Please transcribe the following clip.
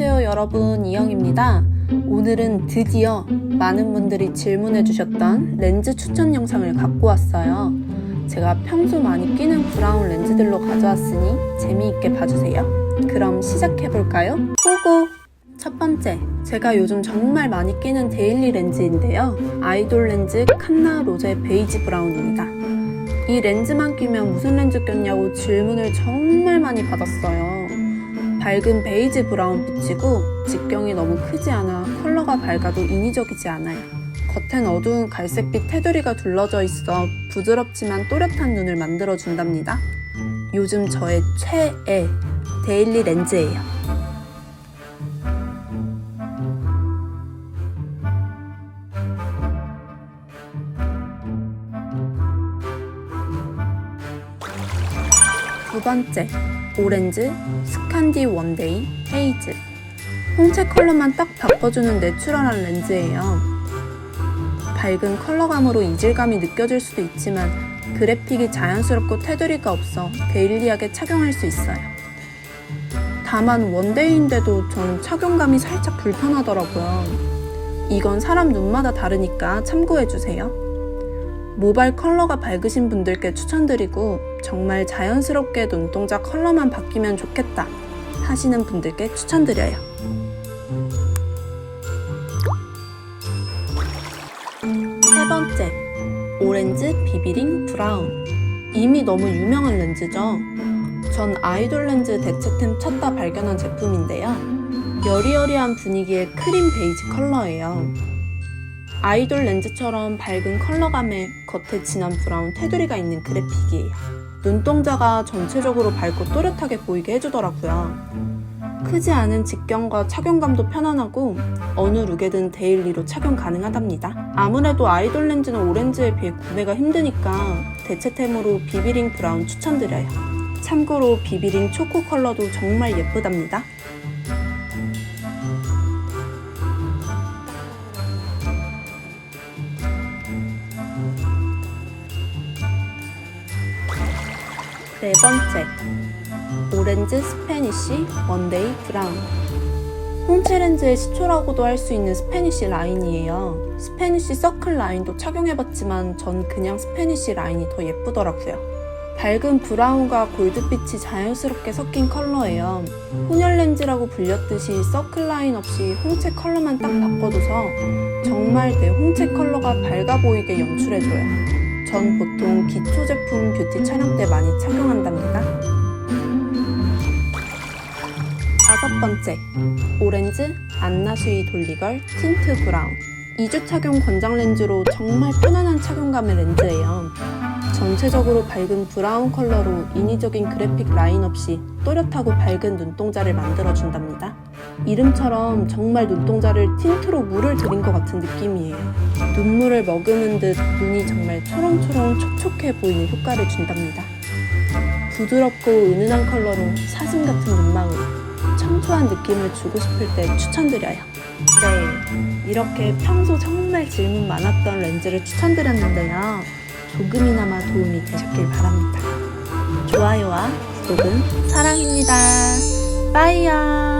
여러분, 이영입니다. 오늘은 드디어 많은 분들이 질문해 주셨던 렌즈 추천 영상을 갖고 왔어요. 제가 평소 많이 끼는 브라운 렌즈들로 가져왔으니 재미있게 봐주세요. 그럼 시작해 볼까요? 고고! 첫 번째, 제가 요즘 정말 많이 끼는 데일리 렌즈인데요. 아이돌 렌즈 칸나 로제 베이지 브라운입니다. 이 렌즈만 끼면 무슨 렌즈 꼈냐고 질문을 정말 많이 받았어요. 밝은 베이지 브라운 빛이고 직경이 너무 크지 않아 컬러가 밝아도 인위적이지 않아요. 겉엔 어두운 갈색빛 테두리가 둘러져 있어 부드럽지만 또렷한 눈을 만들어 준답니다. 요즘 저의 최애 데일리 렌즈예요. 두 번째, 오렌즈 스칸디 원데이 헤이즈. 홍채 컬러만 딱 바꿔주는 내추럴한 렌즈예요. 밝은 컬러감으로 이질감이 느껴질 수도 있지만 그래픽이 자연스럽고 테두리가 없어 데일리하게 착용할 수 있어요. 다만 원데이인데도 전 착용감이 살짝 불편하더라고요. 이건 사람 눈마다 다르니까 참고해주세요. 모발 컬러가 밝으신 분들께 추천드리고 정말 자연스럽게 눈동자 컬러만 바뀌면 좋겠다 하시는 분들께 추천드려요. 세 번째, 오렌지 비비링 브라운. 이미 너무 유명한 렌즈죠. 전 아이돌 렌즈 대체템 찾다 발견한 제품인데요. 여리여리한 분위기의 크림 베이지 컬러예요. 아이돌 렌즈처럼 밝은 컬러감에 겉에 진한 브라운 테두리가 있는 그래픽이에요. 눈동자가 전체적으로 밝고 또렷하게 보이게 해주더라고요. 크지 않은 직경과 착용감도 편안하고 어느 룩에든 데일리로 착용 가능하답니다. 아무래도 아이돌 렌즈는 오렌지에 비해 구매가 힘드니까 대체템으로 비비링 브라운 추천드려요. 참고로 비비링 초코 컬러도 정말 예쁘답니다. 네 번째, 오렌지 스페니쉬 원데이 브라운. 홍채 렌즈의 시초라고도 할 수 있는 스페니쉬 라인이에요. 스페니쉬 서클 라인도 착용해봤지만 전 그냥 스페니쉬 라인이 더 예쁘더라고요. 밝은 브라운과 골드빛이 자연스럽게 섞인 컬러예요. 혼혈 렌즈라고 불렸듯이 서클 라인 없이 홍채 컬러만 딱 바꿔줘서 정말 내 홍채 컬러가 밝아 보이게 연출해줘요. 전 보통 기초 제품 뷰티 촬영 때 많이 착용한답니다. 다섯 번째, 오렌지 안나수이 돌리걸 틴트 브라운. 2주 착용 권장 렌즈로 정말 편안한 착용감의 렌즈예요. 전체적으로 밝은 브라운 컬러로 인위적인 그래픽 라인 없이 또렷하고 밝은 눈동자를 만들어준답니다. 이름처럼 정말 눈동자를 틴트로 물을 들인 것 같은 느낌이에요. 눈물을 머금은 듯 눈이 정말 초롱초롱 촉촉해 보이는 효과를 준답니다. 부드럽고 은은한 컬러로 사슴 같은 눈망울, 청초한 느낌을 주고 싶을 때 추천드려요. 네, 이렇게 평소 정말 질문 많았던 렌즈를 추천드렸는데요. 조금이나마 도움이 되셨길 바랍니다. 좋아요와 구독은 사랑입니다. 빠이요.